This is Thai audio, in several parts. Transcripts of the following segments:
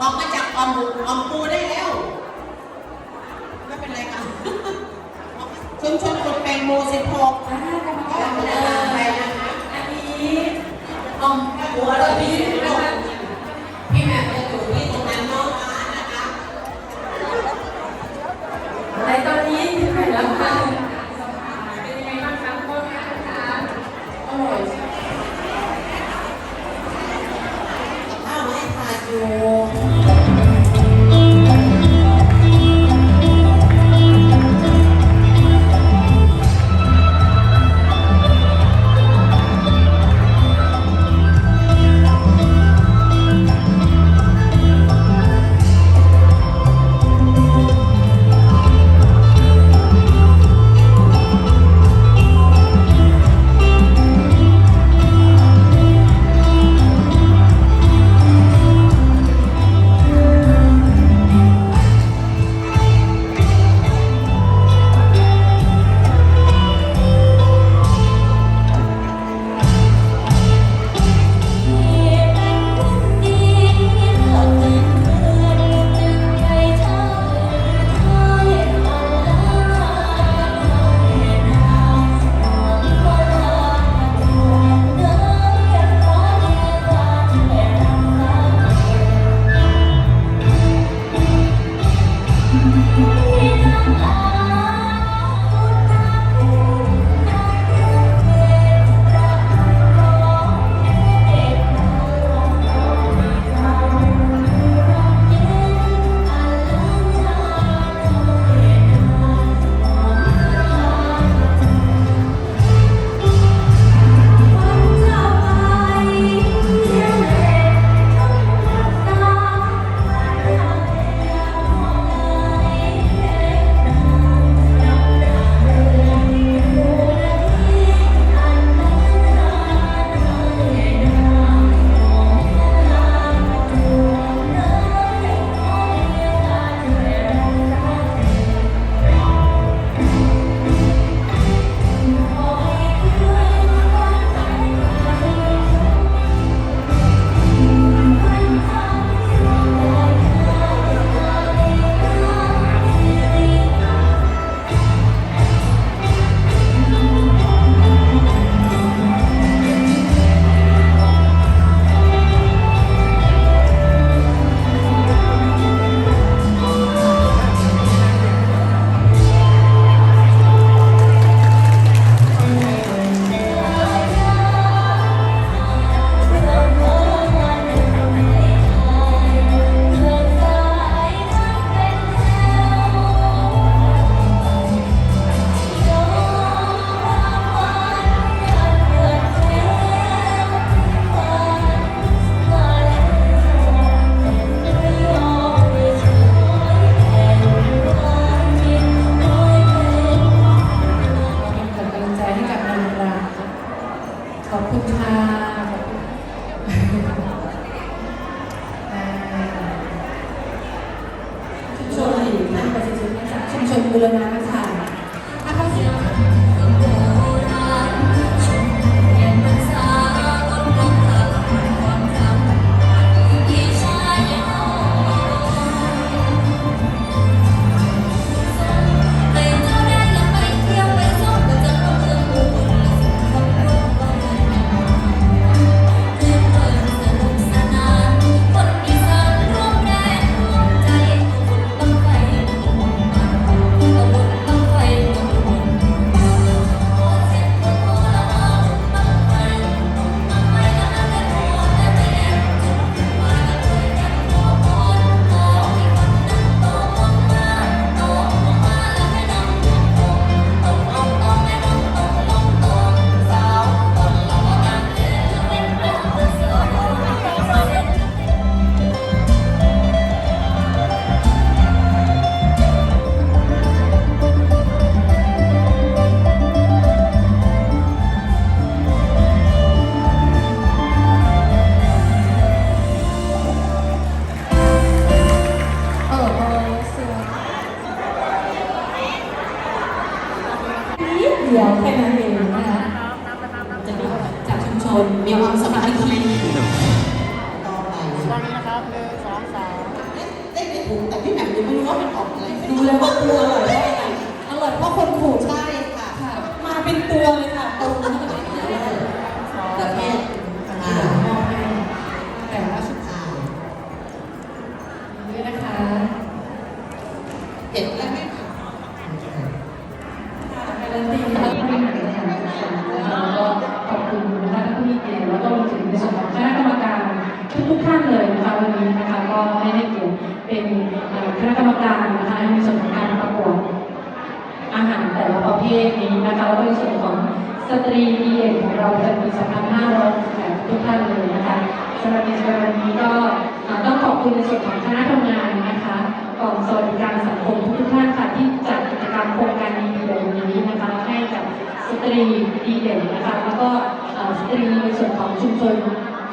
ออกปูได้แล้ว ไม่เป็นไรค่ะชุมชนกดแปงโมสิบหกอ่ากรรมก็การไม่เลได้ตามไปยนะคะอันนี้ออมหัวเราพี่นะคะพี่แหม่มจะอยู่ที่ตรงนั้นเนอกร้านนะคะในตอนนี้ถึงไหนแล้วคะเป็นยังไงบ้างคะพ่อแม่คะอร่อยใช่ไหมข้าวไม่ทานอยู่ ชุมชนอบคุณอ่าชุมชนนั่นประสิทธิ์มาจากชุมชนบุรณะ มชนมีความสามัคคีต่อไปตอนนี้นะครับหนึ่งสองสามได้ไม่ถูกว่ามันออกอะไรดูเลยว่าตัวอร่อยเพราะอะไรอร่อยเพราะคนขูดใช่ค่ะค่ะมาเป็นตัวเลยค่ะตูนประเภทอ่าอ่ามอบให้แต่ว่าสุดอ่านี้นะคะเห็นแล้วไหม เลยนะคะวันนี้นะคะก็ไม่ได้เกี่ยวเป็นคณะกรรมการนะคะในส่วนของการประกวดอาหารแต่ละประเภทนี้นะคะแล้วก็ในส่วนของสตรีดีเด่นของเราประจำปี2568ทุกท่านเลยนะคะสำหรับในวันนี้ก็ต้องขอบคุณในส่วนของคณะทำงานนะคะกองสวัสดิการสังคมทุกท่านค่ะที่จัดกิจกรรมโครงการดีๆแบบนี้นะคะให้กับสตรีดีเด่นนะคะแล้วก็สตรีในส่วนของชุมชน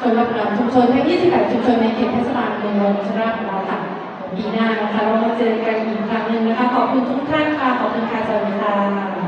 วนรับรองชุมชนทั้ง 28 ชุมชนในเขตเทศบาลเมืองนนทบุรีค่ะปีหน้านะคะเรามาเจอกันอีกครั้งหนึ่งนะคะ ขอบคุณทุกท่านค่ะ ขอบคุณค่ะสวัสดีค่ะ